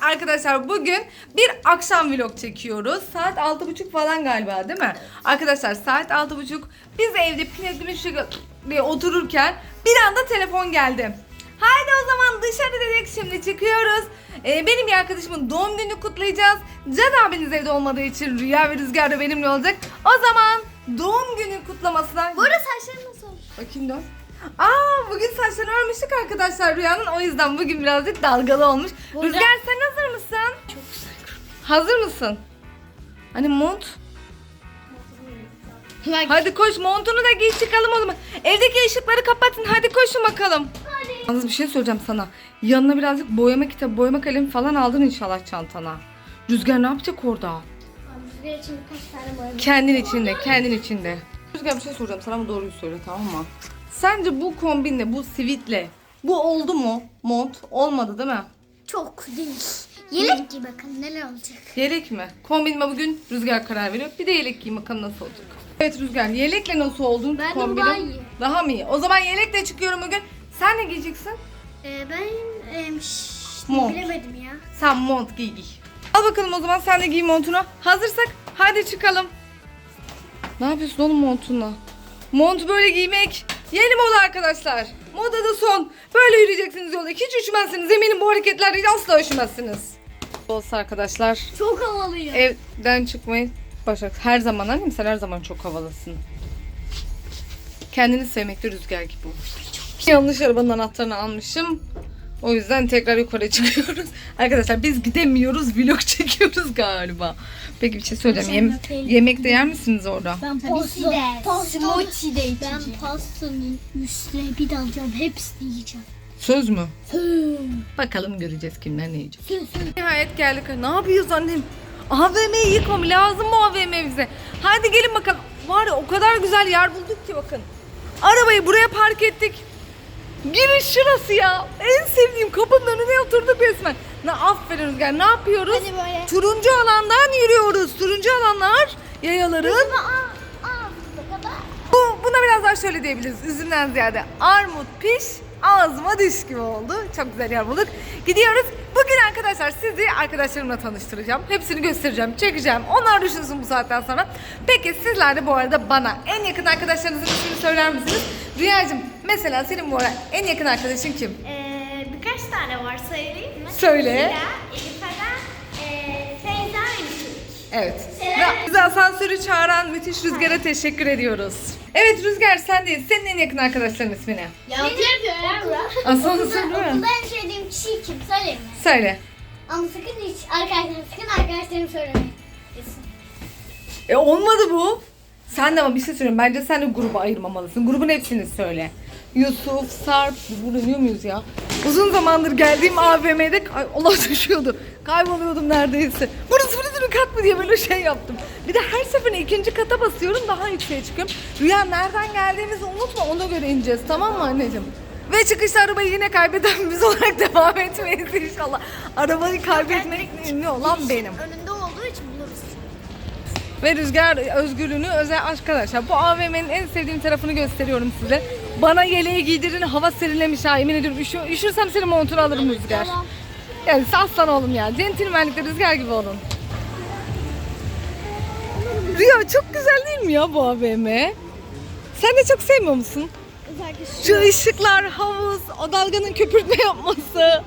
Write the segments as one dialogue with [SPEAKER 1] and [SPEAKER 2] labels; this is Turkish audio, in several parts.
[SPEAKER 1] Arkadaşlar bugün bir akşam vlog çekiyoruz. Saat 6.30 falan galiba değil mi? Arkadaşlar saat 6.30 biz evde pine güneşle otururken bir anda telefon geldi. Haydi o zaman dışarı dedik şimdi çıkıyoruz. Ee, benim bir arkadaşımın doğum gününü kutlayacağız. Can abiniz evde olmadığı için Rüya ve Rüzgar da benimle olacak. O zaman doğum günü kutlamasına...
[SPEAKER 2] Bu arada saçların nasıl olmuş?
[SPEAKER 1] Bakayım dön. Aa bugün saçlarını örmüştük arkadaşlar Rüya'nın. O yüzden bugün birazcık dalgalı olmuş.
[SPEAKER 2] Burada-
[SPEAKER 1] Rüzgar sen hazır mısın?
[SPEAKER 2] Çok güzel.
[SPEAKER 1] Hazır mısın? Hani mont? Hadi koş montunu da giy çıkalım o zaman. Evdeki ışıkları kapatın hadi koşun bakalım. Yalnız bir şey söyleyeceğim sana. Yanına birazcık boyama kitabı, boyama kalemi falan aldın inşallah çantana. Rüzgar ne yapacak orada?
[SPEAKER 2] Rüzgar için birkaç tane boyamış.
[SPEAKER 1] Kendin içinde, kendin içinde. Rüzgar bir şey soracağım sana ama doğruyu söyle tamam mı? Sence bu kombinle, bu sivitle bu oldu mu? Mont olmadı değil mi?
[SPEAKER 2] Çok değil. Yelek giy bakalım neler olacak.
[SPEAKER 1] Yelek mi? Kombinime bugün Rüzgar karar veriyor. Bir de yelek giy bakalım nasıl olacak. Evet Rüzgar yelekle nasıl oldun
[SPEAKER 2] Bence bu
[SPEAKER 1] kombinin?
[SPEAKER 2] daha iyi.
[SPEAKER 1] Daha mı iyi? O zaman yelekle çıkıyorum bugün. Sen ne giyeceksin?
[SPEAKER 2] Ee, ben em,
[SPEAKER 1] Mont.
[SPEAKER 2] bilemedim ya.
[SPEAKER 1] Sen mont giy giy. Al bakalım o zaman sen de giy montunu. Hazırsak hadi çıkalım. Ne yapıyorsun oğlum montunla? Mont böyle giymek yeni moda arkadaşlar. Modada son. Böyle yürüyeceksiniz yolda. Hiç üşümezsiniz. Eminim bu hareketlerle asla üşümezsiniz. Olsa arkadaşlar
[SPEAKER 2] Çok havalıyım.
[SPEAKER 1] evden çıkmayı başak. Her zaman annem sen her zaman çok havalısın. Kendini sevmekte rüzgar gibi ol. Yanlış arabanın anahtarını almışım. O yüzden tekrar yukarı çıkıyoruz. Arkadaşlar biz gidemiyoruz. Vlog çekiyoruz galiba. Peki bir şey söyleyeceğim. Yem yemek de yer misiniz orada?
[SPEAKER 2] Ben pasta, smoothie de Ben pastanın üstüne bir dalacağım. Hepsini yiyeceğim.
[SPEAKER 1] Söz mü? Bakalım göreceğiz kimler ne yiyecek. Nihayet geldik. Ne yapıyoruz annem? AVM'yi yıkmam lazım bu AVM bize. Hadi gelin bakalım. Var ya o kadar güzel yer bulduk ki bakın. Arabayı buraya park ettik. Giriş şurası ya. En sevdiğim kapının önüne oturduk resmen. Ne aferin Rüzgar. Ne yapıyoruz?
[SPEAKER 2] Hadi böyle.
[SPEAKER 1] Turuncu alandan yürüyoruz. Turuncu alanlar yayaların.
[SPEAKER 2] Bu
[SPEAKER 1] buna biraz daha şöyle diyebiliriz. Üzümden ziyade armut piş ağzıma düş gibi oldu. Çok güzel yer bulduk. Gidiyoruz. Bugün arkadaşlar sizi arkadaşlarımla tanıştıracağım. Hepsini göstereceğim, çekeceğim. Onlar düşünsün bu saatten sonra. Peki sizler de bu arada bana en yakın arkadaşlarınızın ismini söyler misiniz? Rüyacığım mesela senin bu arada en yakın arkadaşın kim?
[SPEAKER 3] Ee, birkaç tane var söyleyeyim mi?
[SPEAKER 1] Söyle.
[SPEAKER 3] Zira, Elif Eren, ee, Feyza ve.
[SPEAKER 1] Evet. Bizi asansörü çağıran müthiş Rüzgar'a teşekkür ediyoruz. Evet Rüzgar sen değil. Senin en yakın arkadaşların ismi ne?
[SPEAKER 2] Ya yapıyorum.
[SPEAKER 1] Asansör mi?
[SPEAKER 2] Okulda en sevdiğim kişi kim? Söyleyeyim mi?
[SPEAKER 1] Söyle.
[SPEAKER 2] Ama sakın hiç arkadaşlarım, sakın arkadaşlarım söylemeyin. Kesin.
[SPEAKER 1] E olmadı bu. Sen de ama bir şey söyleyeyim. Bence sen de gruba ayırmamalısın. Grubun hepsini söyle. Yusuf, Sarp, burada dönüyor muyuz ya? Uzun zamandır geldiğim AVM'de Ay, Allah düşüyordu. Kayboluyordum neredeyse. Burası burası bir kat mı diye böyle şey yaptım. Bir de her seferinde ikinci kata basıyorum daha yükseğe çıkıyorum. Rüya nereden geldiğimizi unutma ona göre ineceğiz tamam mı anneciğim? Ve çıkışta arabayı yine kaybeden biz olarak devam etmeyiz inşallah. Arabayı kaybetmek ünlü olan benim.
[SPEAKER 2] Buluruz.
[SPEAKER 1] Ve Rüzgar özgürlüğünü özel arkadaşlar. Bu AVM'nin en sevdiğim tarafını gösteriyorum size. Bana yeleği giydirin hava serinlemiş ha yemin ediyorum. Üşü, üşürsem senin montunu alırım Rüzgar.
[SPEAKER 2] Tamam.
[SPEAKER 1] Yani aslan oğlum ya. Centilmenlikte Rüzgar gibi olun. Rüya çok güzel değil mi ya bu AVM? Sen de çok sevmiyor musun?
[SPEAKER 2] Özellikle
[SPEAKER 1] Şu ışıklar, havuz, o dalganın köpürtme yapması.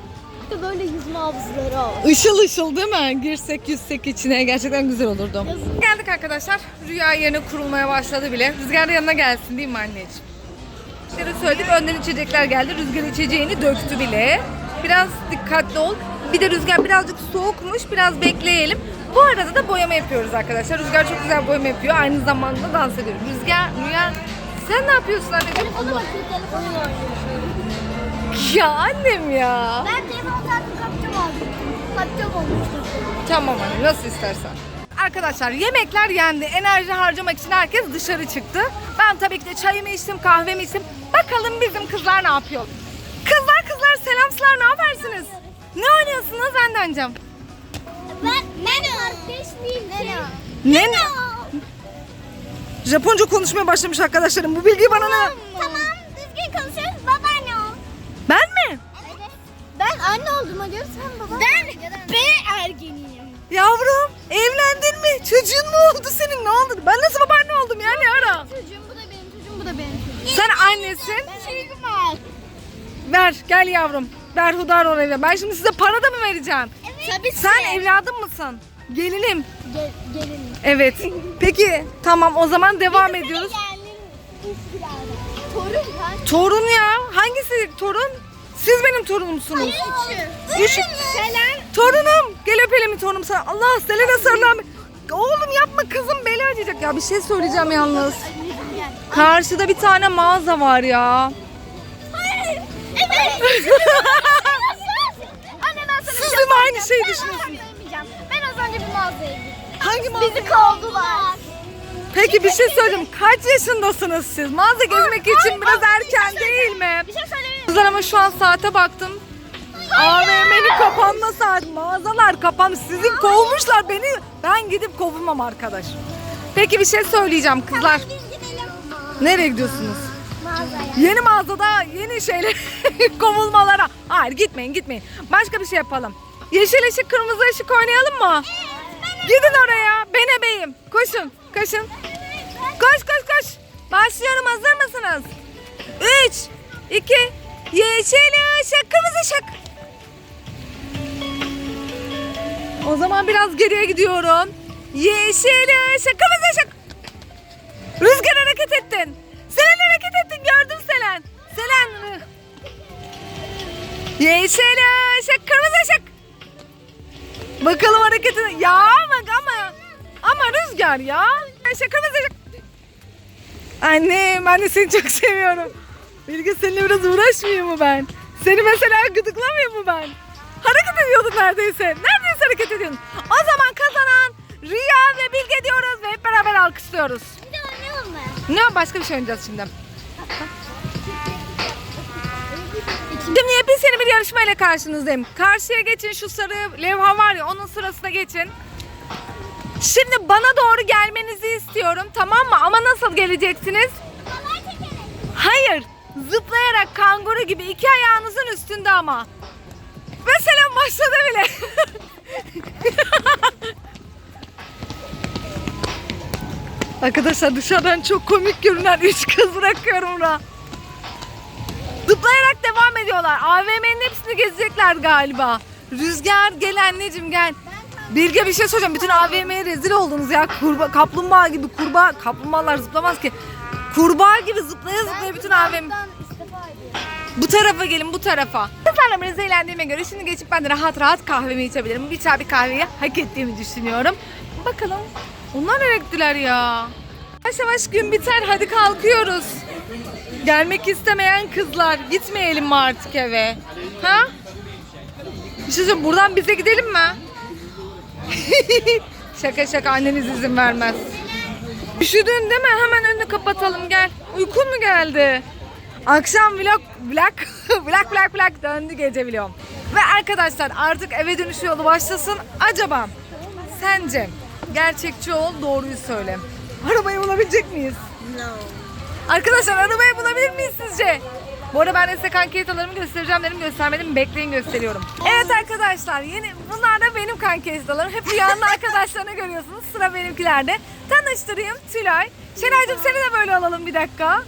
[SPEAKER 2] Şu böyle yüzme havuzları var.
[SPEAKER 1] Işıl ışıl değil mi? Girsek yüzsek içine gerçekten güzel olurdu. Geldik arkadaşlar. Rüya yerine kurulmaya başladı bile. Rüzgar da yanına gelsin değil mi anneciğim? İşte söyledik önden içecekler geldi. Rüzgar içeceğini döktü bile. Biraz dikkatli ol. Bir de Rüzgar birazcık soğukmuş. Biraz bekleyelim. Bu arada da boyama yapıyoruz arkadaşlar. Rüzgar çok güzel boyama yapıyor. Aynı zamanda dans ediyor. Rüzgar, Rüya sen ne yapıyorsun anneciğim?
[SPEAKER 2] Telefona bakıyor, telefonla oynuyor.
[SPEAKER 1] Ya annem ya.
[SPEAKER 2] Ben telefonu zaten kapacağım abi. Kapacağım olmuştu.
[SPEAKER 1] Tamam anne nasıl istersen. Arkadaşlar yemekler yendi. Enerji harcamak için herkes dışarı çıktı. Ben tabii ki de çayımı içtim, kahvemi içtim. Bakalım bizim kızlar ne yapıyor? Kızlar kızlar selamsılar ne yaparsınız? Ne oynuyorsunuz ben de oynayacağım.
[SPEAKER 2] Ben Meno. Kardeş miyim? Meno.
[SPEAKER 1] Ne ne? Japonca konuşmaya başlamış arkadaşlarım. Bu bilgiyi bana ne?
[SPEAKER 2] Tamam, düzgün konuşuyoruz. Babaanne ol.
[SPEAKER 1] Ben mi?
[SPEAKER 2] Ben anne oldum bana göre sen baba. Ben B ergeniyim.
[SPEAKER 1] Yavrum evlendin mi? Çocuğun mu oldu senin? Ne oldu? Ben nasıl babaanne oldum ya ne ara?
[SPEAKER 2] Çocuğum bu da benim çocuğum bu da benim çocuğum.
[SPEAKER 1] Sen annesin.
[SPEAKER 2] Çocuğum var.
[SPEAKER 1] Ver gel yavrum. Ver Hudar oraya. Ben şimdi size para da mı vereceğim?
[SPEAKER 2] Tabii
[SPEAKER 1] Sen evladım mısın? Gelinim.
[SPEAKER 2] Gel, gelin.
[SPEAKER 1] Evet. Peki tamam o zaman devam ediyoruz.
[SPEAKER 2] Torun kaç?
[SPEAKER 1] Torun ya. Hangisi torun? Siz benim torunumsunuz.
[SPEAKER 2] Üçü. Selen.
[SPEAKER 1] Torunum. Gel öpelim torunum sana. Allah Selena sarılan. Oğlum yapma kızım beli acıyacak. Ya bir şey söyleyeceğim yalnız. Karşıda bir tane mağaza var ya.
[SPEAKER 2] Hayır. Evet. Anne ben sana
[SPEAKER 1] Siz de mi
[SPEAKER 2] şey
[SPEAKER 1] aynı şeyi düşünüyorsunuz?
[SPEAKER 2] Ben az önce bir mağazaya gittim.
[SPEAKER 1] Hangi mağaza?
[SPEAKER 2] Bizi kovdular.
[SPEAKER 1] Peki bir şey söyleyeyim. Kaç yaşındasınız siz? Mağaza gezmek için biraz erken değil mi?
[SPEAKER 2] Bir şey söyleyeyim.
[SPEAKER 1] Kızlar ama şu an saate baktım. AVM'nin kapanma saati. Mağazalar kapanmış. Sizin kovmuşlar beni. Ben gidip kovulmam arkadaş. Peki bir şey söyleyeceğim kızlar. Nereye gidiyorsunuz?
[SPEAKER 2] Mağazaya.
[SPEAKER 1] Yeni mağazada yeni şeyler kovulmalara. Hayır gitmeyin gitmeyin. Başka bir şey yapalım. Yeşil ışık kırmızı ışık oynayalım mı? Gidin oraya. Ben ebeyim. Koşun. Koşun. Koş koş koş. Başlıyorum hazır mısınız? 3, 2, yeşil ışık kırmızı ışık. O zaman biraz geriye gidiyorum. Yeşil ışık kırmızı ışık. Rüzgar hareket ettin. Selen hareket ettin gördüm Selen. Selen. Yeşil ışık kırmızı ışık. Bakalım hareketini. Ya bak ama. Ama Rüzgar ya. Kırmızı ışık. Annem de seni çok seviyorum. Bilge seninle biraz uğraşmayayım mı ben? Seni mesela gıdıklamayayım mı ben? Hareket ediyordun neredeyse. Neredeyse hareket ediyordun. O zaman kazanan Rüya ve Bilge diyoruz ve hep beraber alkışlıyoruz.
[SPEAKER 2] Bir de oynayalım mı?
[SPEAKER 1] Ne başka bir şey oynayacağız şimdi. Şimdi yepyeni bir yarışmayla karşınızdayım. Karşıya geçin şu sarı levha var ya onun sırasına geçin. Şimdi bana doğru gelmenizi istiyorum tamam mı? Ama nasıl geleceksiniz? Hayır. Zıplayarak kanguru gibi iki ayağınızın üstünde ama. Mesela başladı bile. Arkadaşlar dışarıdan çok komik görünen üç kız bırakıyorum buna. Zıplayarak devam ediyorlar. AVM'nin hepsini gezecekler galiba. Rüzgar gel anneciğim gel. Bilge bir şey soracağım. Bütün AVM'ye rezil oldunuz ya. Kurba, kaplumbağa gibi kurbağa. Kaplumbağalar zıplamaz ki. Kurbağa gibi zıplaya zıplaya bütün AVM. Bu tarafa gelin bu tarafa. Biraz eğlendiğime göre şimdi geçip ben de rahat rahat kahvemi içebilirim. Bir çay bir kahveyi hak ettiğimi düşünüyorum. Bakalım. Onlar nereye gittiler ya? Yavaş yavaş gün biter hadi kalkıyoruz. Gelmek istemeyen kızlar gitmeyelim mi artık eve? Ha? Bir şey söyleyeyim, buradan bize gidelim mi? şaka şaka anneniz izin vermez. Üşüdün değil mi? Hemen önünü kapatalım gel. Uykun mu geldi? Akşam vlog vlog vlog vlog vlog döndü gece vlog. Ve arkadaşlar artık eve dönüş yolu başlasın. Acaba sence gerçekçi ol doğruyu söyle. Arabayı bulabilecek miyiz?
[SPEAKER 2] No.
[SPEAKER 1] Arkadaşlar arabayı bulabilir miyiz sizce? Bu arada ben de size kankiyetalarımı göstereceğim dedim göstermedim bekleyin gösteriyorum. Evet arkadaşlar yeni bunlar da benim kankiyetalarım. Hep rüyanın arkadaşlarını görüyorsunuz. Sıra benimkilerde. Tanıştırayım Tülay. Şenaycığım seni de böyle alalım bir dakika.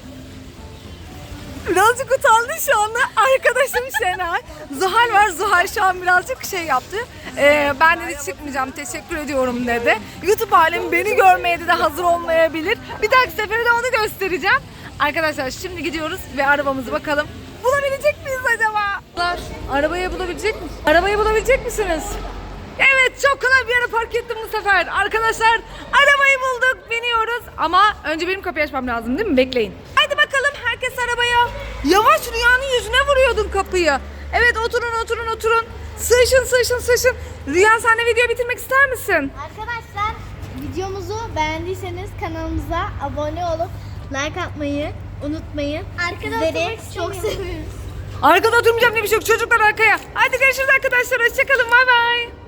[SPEAKER 1] Birazcık utandı şu anda. Arkadaşım Şenay. Zuhal var. Zuhal şu an birazcık şey yaptı. Ee, ben dedi çıkmayacağım teşekkür ediyorum dedi. YouTube alemi beni görmeye de hazır olmayabilir. Bir dahaki sefere de onu göstereceğim. Arkadaşlar şimdi gidiyoruz ve arabamızı bakalım. Bulabilecek miyiz acaba? Arabayı bulabilecek misiniz? Arabayı bulabilecek misiniz? Evet çok kolay bir yere park ettim bu sefer. Arkadaşlar arabayı bulduk biniyoruz. Ama önce benim kapıyı açmam lazım değil mi? Bekleyin. Hadi bakalım herkes arabaya. Yavaş rüyanın yüzüne vuruyordun kapıyı. Evet oturun oturun oturun. Sığışın sığışın sığışın. Rüya sen de videoyu bitirmek ister misin?
[SPEAKER 2] Arkadaşlar videomuzu beğendiyseniz kanalımıza abone olup like atmayı unutmayın.
[SPEAKER 3] Arkada
[SPEAKER 2] Sizleri çok seviyoruz.
[SPEAKER 1] Arkada oturmayacağım ne bir şey yok. Çocuklar arkaya. Hadi görüşürüz arkadaşlar. Hoşçakalın. Bay bay.